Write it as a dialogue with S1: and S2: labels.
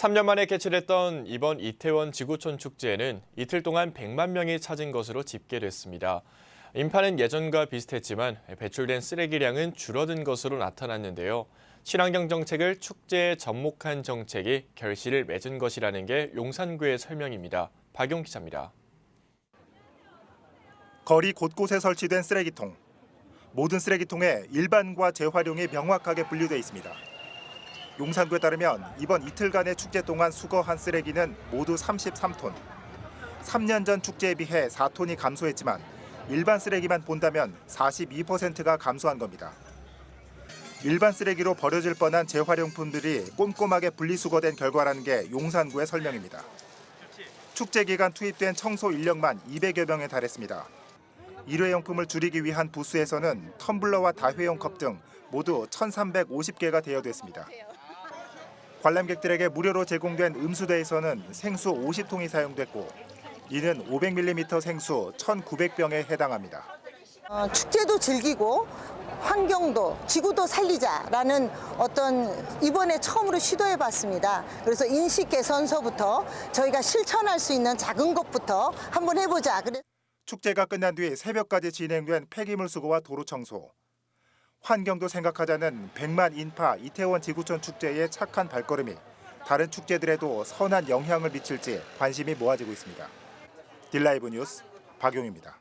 S1: 3년 만에 개최됐던 이번 이태원 지구촌 축제에는 이틀 동안 100만 명이 찾은 것으로 집계됐습니다. 인파는 예전과 비슷했지만 배출된 쓰레기량은 줄어든 것으로 나타났는데요. 친환경 정책을 축제에 접목한 정책이 결실을 맺은 것이라는 게 용산구의 설명입니다. 박용 기자입니다.
S2: 거리 곳곳에 설치된 쓰레기통. 모든 쓰레기통에 일반과 재활용이 명확하게 분류돼 있습니다. 용산구에 따르면 이번 이틀간의 축제 동안 수거한 쓰레기는 모두 33톤. 3년 전 축제에 비해 4톤이 감소했지만 일반 쓰레기만 본다면 42%가 감소한 겁니다. 일반 쓰레기로 버려질 뻔한 재활용품들이 꼼꼼하게 분리수거된 결과라는 게 용산구의 설명입니다. 축제 기간 투입된 청소 인력만 200여 명에 달했습니다. 일회용품을 줄이기 위한 부스에서는 텀블러와 다회용 컵 등 모두 1,350개가 대여됐습니다. 관람객들에게 무료로 제공된 음수대에서는 생수 50통이 사용됐고 이는 500ml 생수 1,900병에 해당합니다.
S3: 어, 축제도 즐기고 환경도 지구도 살리자라는 어떤 이번에 처음으로 시도해 봤습니다. 그래서 인식 개선서부터 저희가 실천할 수 있는 작은 것부터 한번 해보자. 그래
S2: 축제가 끝난 뒤 새벽까지 진행된 폐기물 수거와 도로 청소. 환경도 생각하자는 100만 인파 이태원 지구촌 축제의 착한 발걸음이 다른 축제들에도 선한 영향을 미칠지 관심이 모아지고 있습니다. 딜라이브 뉴스 박용입니다.